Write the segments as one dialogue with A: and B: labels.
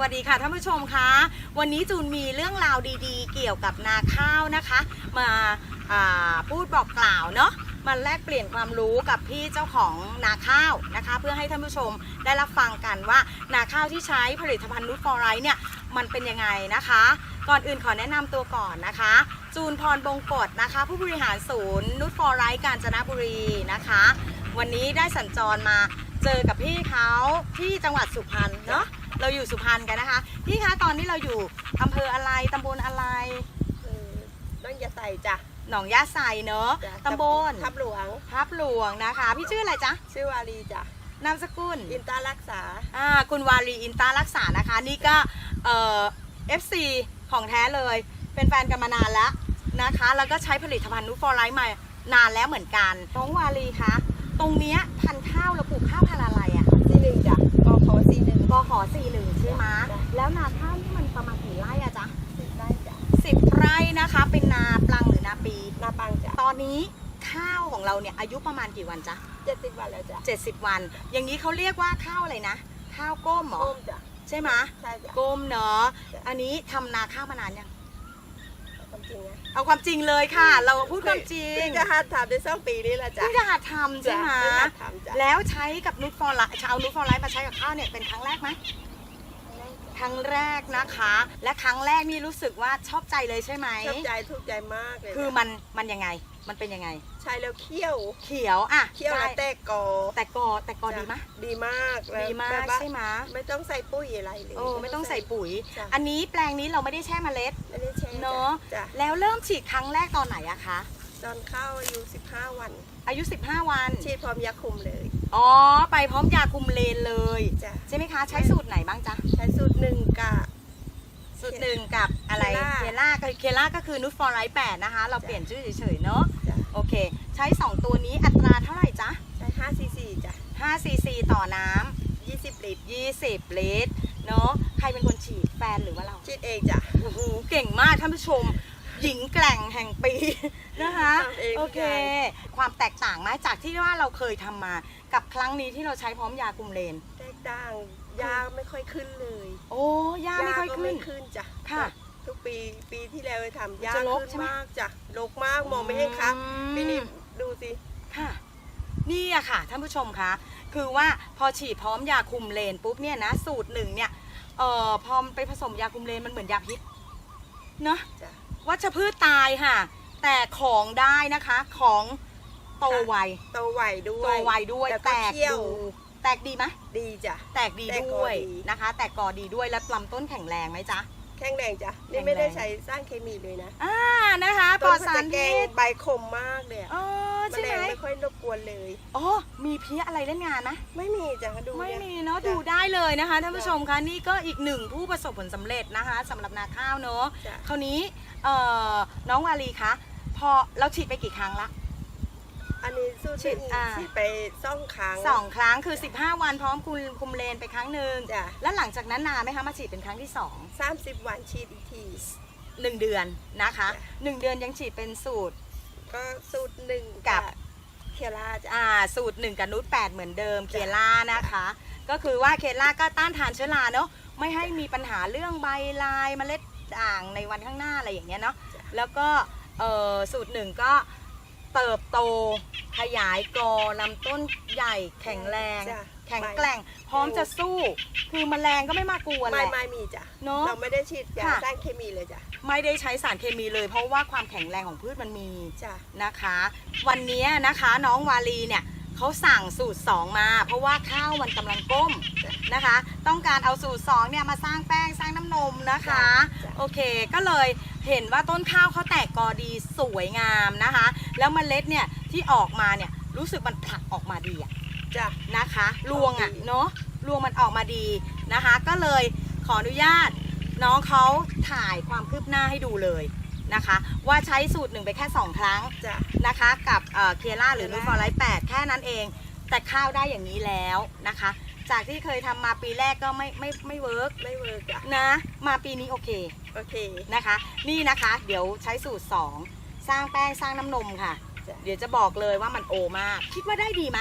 A: วัสดีค่ะท่านผู้ชมคะวันนี้จูนมีเรื่องราวดีๆ เกี่ยวกับนาข้าวนะคะ มาาพูดบอกกล่าวเนาะมาแลกเปลี่ยนความรู้กับพี่เจ้าของนาข้าวนะคะ เพื่อให้ท่านผู้ชมได้รับฟังกันว่านาข้าวที่ใช้ผลิตภัณฑ์นูตฟอร์ไรเนี่ยมันเป็นยังไงนะคะ ก่อนอื่นขอแนะนำตัวก่อนนะคะ จูนพรบงกฎนะคะ ผู้บริหารศูนย์นูตฟอร์ไรกาญจนบุรีนะคะ วันนี้ได้สัญจรมาเจอกับพี่เขาที่จังหวัดสุพรรณเนาะ เราอยู่สุพรรณกันนะคะพี่คะตอนนี้เราอยู่อำเภออะไรตำบลอะไร
B: เออต้องอย่าใส่จ้ะ
A: หนองยาไซเนาะ
B: จ้ะ
A: ตำบล
B: ทับหลวง
A: พับหลวงนะคะ พี่ชื่ออะไรจ๊ะ
B: ชื่อวารีจ้ะ
A: นามสกุล
B: อินตารักษา
A: อ่าคุณวารีอินตารักษานะคะ นี่ก็เอ่อฟซีของแท้เลย เป็นแฟนกันมานานแล้วนะคะ แล้วก็ใช้ผลิตภัณฑ์นูตฟอร์ไลท์มานานแล้วเหมือนกันน้องวารีคะตรงเนี้ยพันธุ์ข้าวเราปลูกข้าวพันธุ์อะไรอะ
B: ซีหนึ่งจ้ะกขอซีหนึ่ง
A: กขอสี่หนึ่งใช่ไหม
B: จ้ะ
A: แล้วนาข้าวนี่มันประมาณกี่ไร่อะจ๊ะ
B: สิบไร่จ้ะ
A: สิบไร่นะคะ เป็นนาปลังหรือนาปี
B: นาปังจ้ะ
A: ตอนนี้ข้าวของเราเนี่ยอายุประมาณกี่วันจ๊ะ
B: เจ็ดสิบวันแล้วจ้ะ
A: 70วัน อย่างนี้เขาเรียกว่าข้าวอะไรนะ ข้าวก้มเหรอ
B: ก้มจ้ะ
A: ใช่ไหม
B: ใช่จ้ะ
A: ก้มเนาะ
B: จ้ะ
A: อันนี้ทำนาข้าวมานานยัง
B: ความจริงนะ
A: เอาความจริงเลยค่ะ เราพูดความจริง
B: เพิ่งจะหัดทำได้สองปีนี้แหละจ้ะ
A: เพิ่งจะหัดทำใช่ไหม
B: จ้ะเพิ่งหัดทำจ้ะ
A: แล้วใช้กับนูตฟอร์ไลท์เอานูตฟอร์ไลท์มาใช้กับข้าวเนี่ยเป็นครั้งแรกไหมครั้งแรกนะคะ และครั้งแรกนี่รู้สึกว่าชอบใจเลยใช่ไหม
B: ชอบใจถูกใจมากเลย
A: คือ
B: จ้ะ
A: มันมันยังไง มันเป็นยังไง
B: ใช้แล้วเคี่ยว
A: เขียวอะ
B: เคี่ยวแล้ว
A: ได้
B: แตกกอ
A: แต่กอแต่กอดีไหม
B: ดีมากแล้ว
A: ดีมาก
B: แบบว่
A: ใช่ไหม
B: ไม่ต้องใส่ปุ๋ยอะไรเลย
A: โอ้ไม่ต้องใส่ปุ๋ย
B: จ้ะ
A: อันนี้แปลงนี้เราไม่ได้แช่เมล็ด
B: ไม่ได้แช่
A: เนอะ
B: จ้ะ
A: แล้วเริ่มฉีดครั้งแรกตอนไหนอะคะ
B: ตอนเข้าอายุ15 วัน
A: อายุ 15 วัน
B: ฉีดพร้อมยาคุมเลย
A: อ๋อ ไปพร้อมยาคุมเลนเลย
B: จ้ะ
A: ใช่ไหมคะ ใช้สูตรไหนบ้างจ๊ะ
B: ใช้สูตรหนึ่งกะ
A: สูตรหนึ่งกับอะไร
B: เคล่า
A: เคล่าเคล่าก็คือนูตฟอร์ไลท์แปดนะคะ เรา
B: จ้ะ
A: เปลี่ยนชื่อเฉยๆเนาะ
B: จ้ะ
A: โอเค ใช้ 2 ตัวนี้อัตราเท่าไหร่จ๊ะ
B: ใช้5ซีซีจ้ะ
A: 5ซีซีต่อน้
B: 20ลิตรำ
A: 20 ลิตร เนาะใครเป็นคนฉีดแฟนหรือว่าเรา
B: ฉีดเองจ้ะ
A: โอ้โหเก่งมากท่านผู้ชม หญิงแกร่งแห่งปี นะคะ
B: ทำเอง
A: โอเค
B: ทุกอย่
A: ความแตกต่างไหมจากที่ว่าเราเคยทำมา กับครั้งนี้ที่เราใช้พร้อมยาคุมเลน
B: แตกต่างยาไม่ค่อยขึ้นเลย
A: โอ้ยาไม่ค่อย
B: ก็
A: ขึ้
B: ไม่
A: น
B: ขึ้นจ้ะ
A: ค่ะ
B: ทุกปีปีที่แล้วทำยา
A: จะรก
B: ขึ้น
A: ใช่ไหม
B: มากจ้ะรกมากมองไม่เห็นครับ
A: อืม
B: ปีนี้ดูสิ
A: ค่ะ นี่อะค่ะท่านผู้ชมคะ คือว่าพอฉีดพร้อมยาคุมเลนปุ๊บเนี่ยนะสูตรหนึ่งเนี่ยเอ่อพอไปผสมยาคุมเลนมันเหมือนยาพิษเนาะ
B: จ้ะ
A: วัชพืชตายค่ะ แต่ของได้นะคะของโตไว
B: โตไวด้ว
A: โต
B: ย
A: ไวด้วย
B: แล้ว
A: แต
B: ก็
A: ก
B: เคี่ยว
A: ดูแตกดีไหม
B: ดีจ้ะ
A: แตกดี
B: แตกกอ
A: ด้วย
B: ดี
A: นะคะ แตกกอดีด้วยและลำต้นแข็งแรงไหมจ๊ะ
B: แข็งแรงจ้ะ
A: แข็
B: นี่
A: ง
B: ไม่ได้
A: แรง
B: ใช้สร้างเคมีเลยนะ
A: อ่านะคะปล
B: ต้
A: อนด
B: เขา
A: สา
B: จะ
A: ร
B: แก
A: พิ
B: ง
A: ษ
B: ใบคมมากเลยอะ
A: อ๋อ
B: แม
A: ใช่
B: ล
A: ไหม
B: งไม่ค่อยรบกวนเลย
A: อ๋อมีเพี้ยอะไรเล่นงานไหม
B: ไม่มีจ้ะดู
A: ไม่
B: เนี่ย
A: มีเนาะ
B: จ้ะ
A: ดูได้เลยนะคะท่านผู้
B: จ้ะ
A: ชมคะนี่ก็อีกหนึ่งผู้ประสบผลสำเร็จนะคะสำหรับนาข้าวเนาะ
B: จ้ะ
A: คราวนี้เอ่อน้องวาลีคะพอเราฉีดไปกี่ครั้งละ
B: อันนี้สูตร
A: ฉีดอ่า
B: ฉีดไปซ่องครั้ง
A: สองครั้งคือ 15 วันพร้อมคุมคุมเลนไปครั้งหนึ่ง
B: จ้ะ
A: แล้วหลังจากนั้นนานไหมคะมาฉีดเป็นครั้งที่สอง
B: สามสิบวันฉีดอีกที
A: หนึ่งเดือนนะคะ
B: จ้ะ
A: หนึ่งเดือนยังฉีดเป็นสูตร
B: ก็สูตรหนึ่ง
A: กับ
B: เคียร่าจ้ะ
A: อ่าสูตรหนึ่งกับนูตแปดเหมือนเดิมเค
B: จ้ะ
A: ล่านะคะ ก็คือว่าเคล่าก็ต้านทานเชื้อราเนาะไม่ให้มีปัญหาเรื่องใบลายเมล็ดด่างในวันข้างหน้าอะไรอย่างเงี้ยเนาะ
B: จ้ะ
A: แล้วก็เอ่อสูตรหนึ่งก็ เติบโต ขยายกอลำต้นใหญ่แข็งแรง
B: จ้ะ
A: แข็งแกร่ง พร้อมจะสู้ คือแมลงก็ไม่มากวนแห
B: ไม่
A: ละ
B: ไม่มีจ้ะ
A: เนอะ
B: เราไม่ได้ฉีดยา
A: ค่ะ
B: สร้างเคมีเลยจ้ะ
A: ไม่ได้ใช้สารเคมีเลย เพราะว่าความแข็งแรงของพืชมันมี
B: จ้ะ
A: นะคะ วันนี้นะคะน้องวาลีเนี่ยเขาสั่งสูตร 2 มา เพราะว่าข้าวมันกำลังก้มนะคะ ต้องการเอาสูตร2เนี่ยมาสร้างแป้งสร้างน้ำนมนะคะ
B: จ้ะ
A: โอเคก็เลย เห็นว่าต้นข้าวเขาแตกกอดีสวยงามนะคะ แล้วเมล็ดเนี่ยที่ออกมาเนี่ยรู้สึกมันผลักออกมาดีอะ
B: จ้ะ
A: นะคะรวงอะ
B: ออกดี
A: เนาะรวงมันออกมาดีนะคะ ก็เลยขออนุญาตน้องเขาถ่ายความคืบหน้าให้ดูเลยนะคะ ว่าใช้สูตรหนึ่งไปแค่ 2 ครั้ง
B: จ้ะ
A: นะคะ กับเคล่าหรือ
B: Kela
A: นูฟอร์ไลท์แแค่นั้นเอง แต่ข้าวได้อย่างนี้แล้วนะคะ จากที่เคยทำมาปีแรกก็ไม่ไม่ไม่เวิร์ก
B: ไม่เวิร์กจ้ะ
A: นะมาปีนี้โอเค
B: โอเค
A: นะคะ นี่นะคะ เดี๋ยวใช้สูตร 2 สร้างแป้งสร้างน้ำนมค่ะ
B: จ้ะ
A: เดี๋ยวจะบอกเลยว่ามันโอมาก คิดว่าได้ดีไหม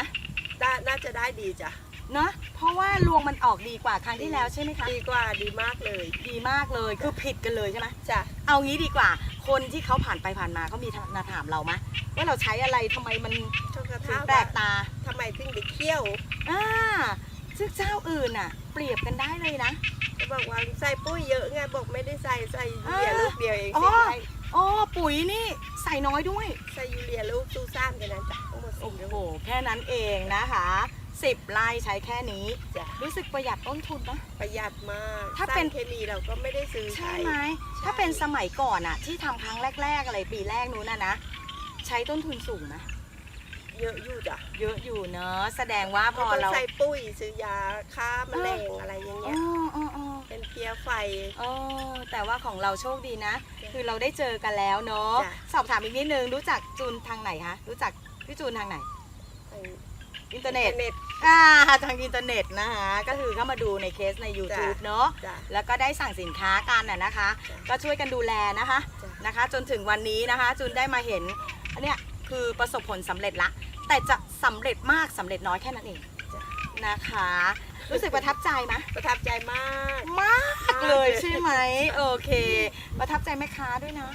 B: ได้น่าจะได้ดีจ้ะ
A: เนอะเพราะว่ารวงมันออกดีกว่าครั้งที่แล้วใช่ไหมคะ
B: ดีกว่าดีมากเลย
A: ดีมากเลยคือผิดกันเลยใช่ไหม
B: จ้ะ
A: เอางี้ดีกว่า คนที่เขาผ่านไปผ่านมาเขามีมาถามเราไหมว่าเราใช้อะไรทำไมมัน
B: ชกกระ
A: ถึ
B: ทะ
A: งแปลกตา
B: ทำไมถึงได้เคี่ยว
A: อ่าซึ่งเจ้าอื่นอะ เปรียบกันได้เลยนะ
B: ก็บอกว่าใส่ปุ้ยเยอะไงบอกไม่ได้ใส่ใส่ยูเรีย
A: อ่า
B: ลูกเดียวเอง
A: อ๋อ
B: ใส่
A: อ๋อปุ๋ยนี่ใส่น้อยด้วย
B: ใส่ยูเรียลูกซูซ่านกันนั้นจ้ะทั้งหมด
A: โอ้
B: สี่
A: โห
B: ลูก
A: แค่นั้นเองนะคะสิบไร่ใช้แค่นี้
B: จ้ะ
A: รู้สึกประหยัดต้นทุนนะ
B: ประหยัดมาก
A: ถ้าเป็น
B: สรเคมีเราก็ไม่ได้ซื้อ
A: ใช่
B: ใช้
A: ไหม
B: ใช่
A: ถ้าเป็นสมัยก่อนอะที่ทำครั้งแรก ๆ อะไรปีแรกนู้นนะนะ ใช้ต้นทุนสูงนะ
B: เยอะอยู่จ้ะ
A: เยอะอยู่เนอะแสดงว่าพ
B: เรา
A: อ
B: ต้อง
A: เรา
B: ใส่ปุ้ยซื้อยาฆ่าแมลงอะไรอย่าง
A: อ๋
B: เงี้
A: อยอ๋ออ๋อ
B: เป็นเพียไฟ
A: อ๋อแต่ว่าของเราโชคดีนะ
B: จ้ะ
A: คือเราได้เจอกันแล้วเนาะ
B: จ้ะ
A: สอบถามอีกนิดนึงรู้จักจูนทางไหนคะรู้จักพี่จูนทางไหน อินเทอร์เน็ต
B: เน็ต
A: อ่าทางอินเทอร์เน็ตนะคะก็คือเข้ามาดูในเคสใน YouTube
B: จ้ะ
A: เนาะ
B: จ้ะ
A: แล้วก็ได้สั่งสินค้ากันน่ะนะคะ
B: จ้ะ
A: ก็ช่วยกันดูแลนะคะ
B: จ้ะ
A: นะคะ จนถึงวันนี้นะคะจูนได้มาเห็นอันเนี้ยคือประสบผลสำเร็จละ แต่จะสำเร็จมากสำเร็จน้อยแค่นั้นเอง
B: จ้ะ
A: นะคะ รู้สึกประทับใจไหม
B: ประทับใจมาก
A: มากเลยใช่ไหมโอเค ประทับใจแม่ค้าด้วยนะ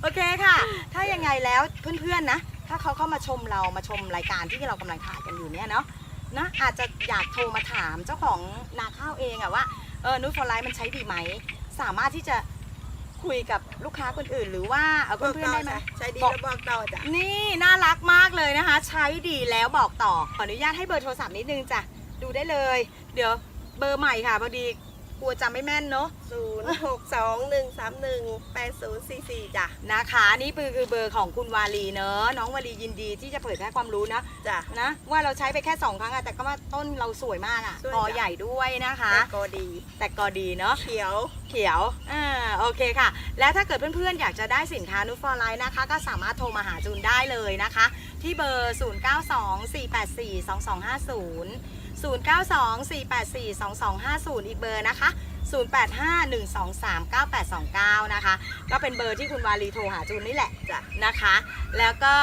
A: โอเคค่ะ ถ้ายังไงแล้วเพื่อนๆนะ ถ้าเขาเข้ามาชมเรามาชมรายการที่เรากำลังถ่ายกันอยู่เนี่ยเนาะนะอาจจะอยากโทรมาถามเจ้าของนาข้าวเองอะว่าเออนุชฟอร์ไลท์มันใช้ดีไหม สามารถที่จะ คุยกับลูกค้าคนอื่น หรือว่าเอ่อ
B: บอก
A: เพื่อน
B: ต่
A: ๆได้ไหม
B: จ้ะใช้ดี
A: บอก
B: แล้วบอกต่อจ้ะ
A: นี่น่ารักมากเลยนะคะ ใช้ดีแล้วบอกต่อขออนุญาตให้เบอร์โทรศัพท์นิดนึงจ้ะดูได้เลย เดี๋ยวเบอร์ใหม่ค่ะพอดี กลัวจำไม่แม่นเนาะ
B: ศูนย์หกสองหนึ่งสามหนึ่งแปดศูนย์สี่สี่จ้ะ
A: นะคะนี่คือคือเบอร์ของคุณวาลีเนอะน้องวาลียินดีที่จะเผยแพร่ความรู้นะ
B: จ้ะ
A: นะว่าเราใช้ไปแค่ 2 ครั้งอะแต่ก็ว่าต้นเราสวยมากอะ
B: สวย
A: กอ
B: จ้ะ
A: ใหญ่ด้วยนะคะ
B: แต่ก็ดี
A: แต่กอดีเนาะ
B: เขียว
A: เขียวอ่าโอเคค่ะ แล้วถ้าเกิดเพื่อนๆ อยากจะได้สินค้านูตฟอร์ไลน์นะคะ ก็สามารถโทรมาหาจูนได้เลยนะคะ ที่เบอร์ 0924842250 0924842250 อีกเบอร์นะคะ 0851239829 นะคะ ก็เป็นเบอร์ที่คุณวาลีโทรหาจูนนี่แหละ
B: จ้ะ
A: นะคะ แล้วก็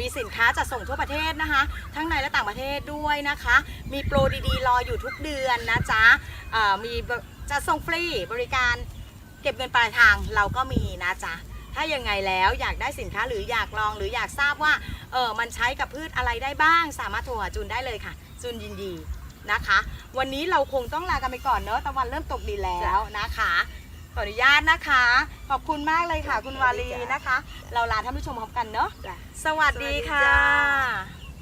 A: มีสินค้าจัดส่งทั่วประเทศนะคะ ทั้งในและต่างประเทศด้วยนะคะ มีโปรดีๆ รออยู่ทุกเดือนนะจ๊ะมีจัดส่งฟรีบริการเก็บเงินปลายทางเราก็มีนะจ๊ะ ถ้ายังไงแล้วอยากได้สินค้าหรืออยากลองหรืออยากทราบว่าเออมันใช้กับพืชอะไรได้บ้าง สามารถโทรหาจูนได้เลยค่ะ จูนยินดีนะคะ วันนี้เราคงต้องลากันไปก่อนเนอะตะวันเริ่มตกดินแล้วนะคะ ขออนุญาตนะคะ ขอบคุณมากเลยค่ะ คุณวาลีนะคะ เราลาท่านผู้ชมพร้อมกันเนอะ
B: จ้ะ
A: สวัสดีค่ะ
B: สวัสดีจ้า